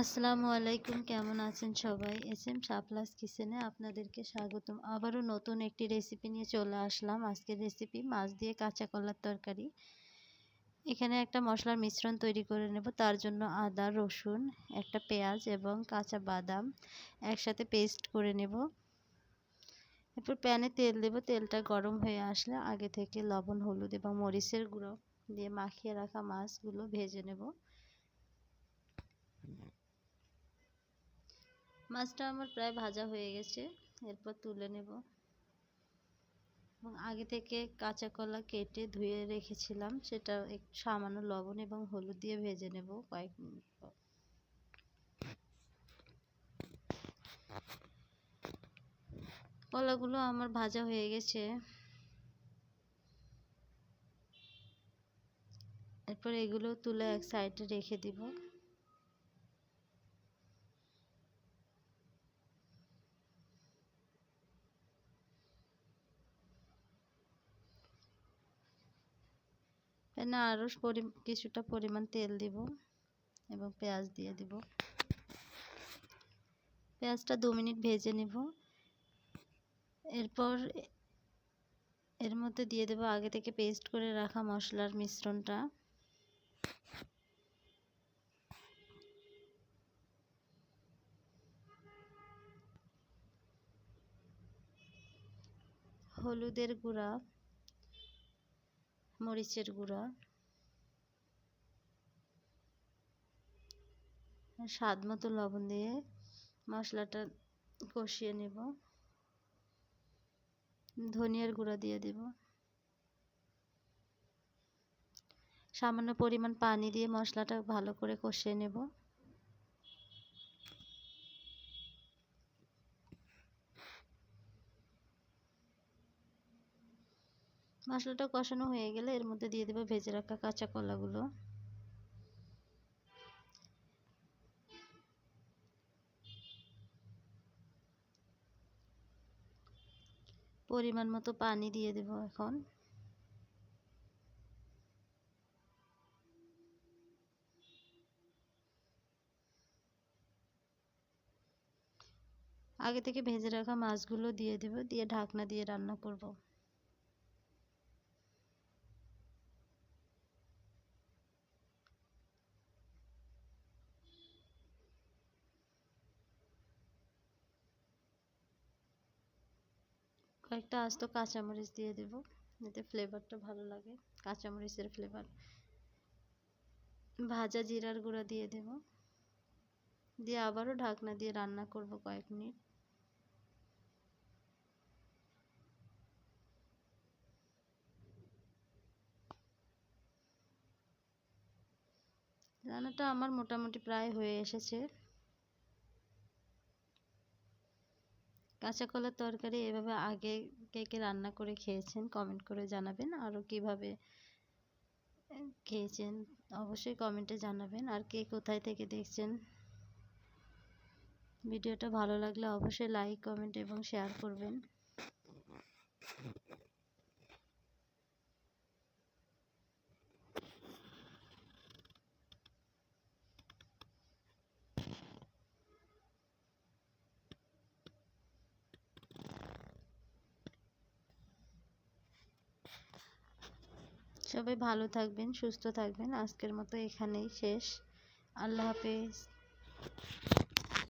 আসসালামু আলাইকুম, কেমন আছেন সবাই? এস এম সাপ্লাস কিচেনে আপনাদেরকে স্বাগতম। আবারও নতুন একটি রেসিপি নিয়ে চলে আসলাম। আজকের রেসিপি মাছ দিয়ে কাঁচা কলার তরকারি। এখানে একটা মশলার মিশ্রণ তৈরি করে নেব। তার জন্য আদা, রসুন, একটা পেঁয়াজ এবং কাঁচা বাদাম একসাথে পেস্ট করে নেব। এরপর প্যানে তেল দেব। তেলটা গরম হয়ে আসলে আগে থেকে লবণ, হলুদ এবং মরিচের গুঁড়ো দিয়ে মাখিয়ে রাখা মাছগুলো ভেজে নেব। মাছটা আমার প্রায় ভাজা হয়ে গেছে, এরপর তুলে নেব। এবং আগে থেকে কাঁচা কলা কেটে ধুয়ে রেখেছিলাম, সেটা একটু সামান্য লবণ এবং হলুদ দিয়ে ভেজে নেব কয়েক মিনিট পর। কলাগুলো আমার ভাজা হয়ে গেছে। এরপর এগুলো তুলে এক সাইডে রেখে দিব। প্যানে আরও কিছুটা পরিমাণ তেল দিব এবং পেঁয়াজ দিয়ে দিব। পেঁয়াজটা দু মিনিট ভেজে নেব। এরপর এর মধ্যে দিয়ে দেব আগে থেকে পেস্ট করে রাখা মশলার মিশ্রণটা। হলুদের গুঁড়া। মরিচের গুঁড়া, স্বাদ মতো লবণ দিয়ে মশলাটা কষিয়ে নেব। ধনিয়ার গুঁড়া দিয়ে দেব। সামান্য পরিমাণ পানি দিয়ে মশলাটা ভালো করে কষিয়ে নেব। মশলাটা কষানো হয়ে গেলে এর মধ্যে দিয়ে দেবো ভেজে রাখা কাঁচা কলাগুলো। পরিমাণ মতো পানি দিয়ে দেব এখন। আগে থেকে ভেজে রাখা মাছগুলো দিয়ে দেব, দিয়ে ঢাকনা দিয়ে রান্না করব। কয়েকটা আস্ত কাঁচামরিচ দিয়ে দেব যাতে ফ্লেভারটা ভালো লাগে, কাঁচামরিচের ফ্লেভার ভাজা জিরার গুঁড়া দিয়ে দেব। দিয়ে আবারও ঢাকনা দিয়ে রান্না করব কয়েক মিনিট। রান্নাটা আমার মোটামুটি প্রায় হয়ে এসেছে। কাঁচা কলার তরকারি এভাবে আগে কে কে রান্না করে খেয়েছেন কমেন্ট করে জানাবেন। আরও কীভাবে খেয়েছেন অবশ্যই কমেন্টে জানাবেন। আর কে কোথায় থেকে দেখছেন ভিডিওটা ভালো লাগলে অবশ্যই লাইক কমেন্ট এবং শেয়ার করবেন। সবাই ভালো থাকবেন সুস্থ থাকবেন। আজকের মতো এখানেই শেষ। আল্লাহ হাফেজ।